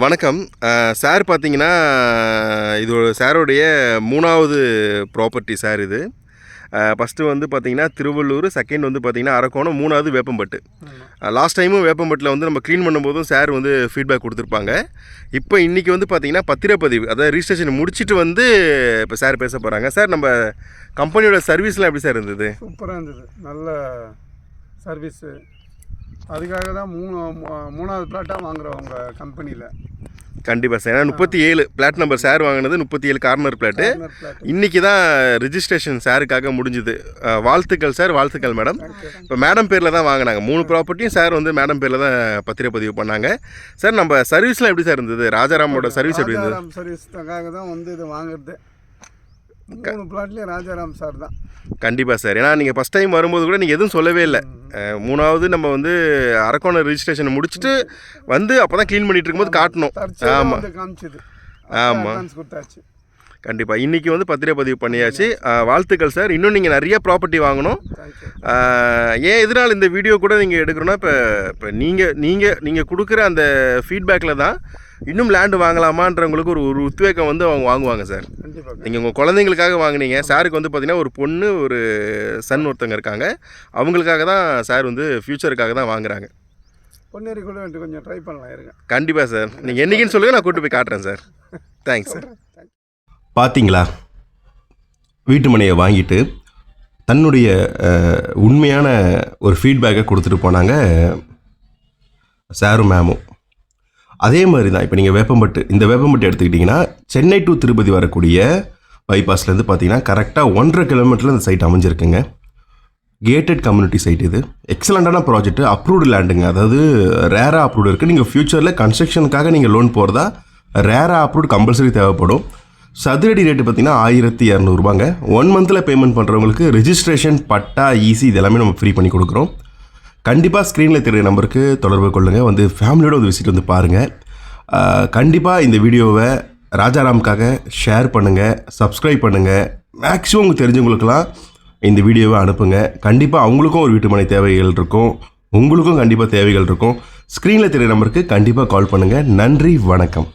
வணக்கம். சார் பார்த்தீங்கன்னா இது சாரோடைய மூணாவது ப்ராப்பர்ட்டி சார் இது. ஃபஸ்ட்டு வந்து பார்த்தீங்கன்னா திருவள்ளூர் செகண்ட் வந்து பார்த்தீங்கன்னா அரக்கோணம் மூணாவது வேப்பம்பட்டு. லாஸ்ட் டைமும் வேப்பம்பட்டில் வந்து நம்ம க்ளீன் பண்ணும்போதும் சார் வந்து ஃபீட்பேக் கொடுத்துருப்பாங்க. இப்போ இன்றைக்கி வந்து பார்த்தீங்கன்னா பத்திரப்பதிவு அதாவது ரிஜிஸ்ட்ரேஷன் முடிச்சுட்டு வந்து இப்போ சார் பேச போகிறாங்க சார் நம்ம கம்பெனியோட சர்வீஸ்லாம் எப்படி சார் இருந்தது? சூப்பராக இருந்தது. நல்ல சர்வீஸு அதுக்காக தான் மூணு மூணாவது பிளாட்டாக வாங்குகிறோம் உங்கள் கம்பெனியில் கண்டிப்பாக சார். ஏன்னா முப்பத்தி ஏழு பிளாட் நம்பர் சார் வாங்கினது முப்பத்தி ஏழு கார்னர் பிளாட்டு பிளாட் இன்னைக்கு தான் ரிஜிஸ்ட்ரேஷன் சாருக்காக முடிஞ்சுது. வாழ்த்துக்கள் சார் வாழ்த்துக்கள் மேடம் இப்போ மேடம் பேரில் தான் வாங்கினாங்க. மூணு ப்ராப்பர்ட்டியும் சார் வந்து மேடம் பேரில் தான் பத்திரப்பதிவு பண்ணாங்க. சார் நம்ம சர்வீஸ்லாம் எப்படி சார் இருந்தது? ராஜாராமோட சர்வீஸ் எப்படி இருந்தது? சர்வீஸ்க்காக தான் வந்து இது வாங்குறது. மூணு பிளாட்லேயும் ராஜாராம் சார் தான். கண்டிப்பாக சார் ஏன்னா நீங்கள் ஃபஸ்ட் டைம் வரும்போது கூட நீங்கள் எதுவும் சொல்லவே இல்லை. மூணாவது நம்ம வந்து அரக்கோணம் ரிஜிஸ்ட்ரேஷன் முடிச்சுட்டு வந்து அப்போ தான் க்ளீன் பண்ணிட்டு இருக்கும்போது காட்டணும். ஆமாம் காமிச்சது. ஆமா. அட்வான்ஸ் கொடுத்தாச்சு. கண்டிப்பாக இன்றைக்கி வந்து பத்திரப்பதிவு பண்ணியாச்சு. அஹ், வாழ்த்துக்கள் சார் இன்னும் நீங்கள் நிறைய ப்ராப்பர்ட்டி வாங்கணும். ஏன் எதனால் இந்த வீடியோ கூட நீங்கள் எடுக்கிறோன்னா இப்போ இப்போ நீங்கள் நீங்கள் நீங்கள் கொடுக்குற அந்த ஃபீட்பேக்கில் தான் இன்னும் லேண்டு வாங்கலாமான்றவங்களுக்கு ஒரு ஒரு உத்வேகம் வந்து அவங்க வாங்குவாங்க சார். கண்டிப்பாக நீங்கள் உங்கள் குழந்தைங்களுக்காக வாங்குனீங்க. சாருக்கு வந்து பார்த்தீங்கன்னா ஒரு பொண்ணு ஒரு சன் ஒருத்தங்க இருக்காங்க. அவங்களுக்காக தான் சார் வந்து ஃப்யூச்சருக்காக தான் வாங்குறாங்க. பொன்னேரி கூட வந்து கொஞ்சம் ட்ரை பண்ணலாம் இருங்க. கண்டிப்பாக சார். நீங்கள் என்றைக்குன்னு சொல்லுங்கள் நான் கூட்டு போய் காட்டுறேன் சார். Thanks sir. பார்த்தீங்களா வீட்டு மனையை வாங்கிட்டு தன்னுடைய உண்மையான ஒரு ஃபீட்பேக்கை கொடுத்துட்டு போனாங்க சாரும் மேமும் அதே மாதிரி தான். இப்போ நீங்கள் வேப்பம்பட்டு இந்த வேப்பம்பட்டு எடுத்துக்கிட்டிங்கன்னா சென்னை டு திருப்பதி வரக்கூடிய பைபாஸ்லேருந்து பார்த்தீங்கன்னா கரெக்டாக ஒன்றரை கிலோமீட்டரில் இந்த சைட் அமைஞ்சிருக்குங்க. கேட்டட் கம்யூனிட்டி சைட் இது. எக்ஸலண்ட்டான ப்ராஜெக்ட் அப்ரூவ்டு லேண்டுங்க அதாவது ரேராக அப்ரூவ்டு இருக்குது நீங்கள் ஃப்யூச்சரில் கன்ஸ்ட்ரக்ஷனுக்காக நீங்கள் லோன் போகிறதா ரேராக அப்ரூவ்டு கம்பல்சரி தேவைப்படும். சதுரடி ரேட்டு பார்த்தீங்கன்னா ஆயிரத்தி இரநூறுபாங்க. ஒன் மந்தில் பேமெண்ட் பண்ணுறவங்களுக்கு ரிஜிஸ்ட்ரேஷன் பட்டா ஈஸி இது எல்லாமே நம்ம ஃப்ரீ பண்ணி கொடுக்குறோம். கண்டிப்பாக ஸ்க்ரீனில் தெரிய நம்பருக்கு தொடர்பு கொள்ளுங்கள் வந்து ஃபேமிலியோட வந்து விசிட் வந்து பாருங்கள் கண்டிப்பாக இந்த வீடியோவை ராஜாராமுக்காக ஷேர் பண்ணுங்கள் சப்ஸ்கிரைப் பண்ணுங்கள் மேக்ஸிமம் உங்களுக்கு தெரிஞ்சவங்களுக்கெல்லாம் இந்த வீடியோவை அனுப்புங்க. கண்டிப்பாக அவங்களுக்கும் ஒரு வீட்டுமனை தேவைகள் இருக்கும். உங்களுக்கும் கண்டிப்பாக தேவைகள் இருக்கும். ஸ்க்ரீனில் தெரிய நம்பருக்கு கண்டிப்பாக கால் பண்ணுங்கள் நன்றி வணக்கம்.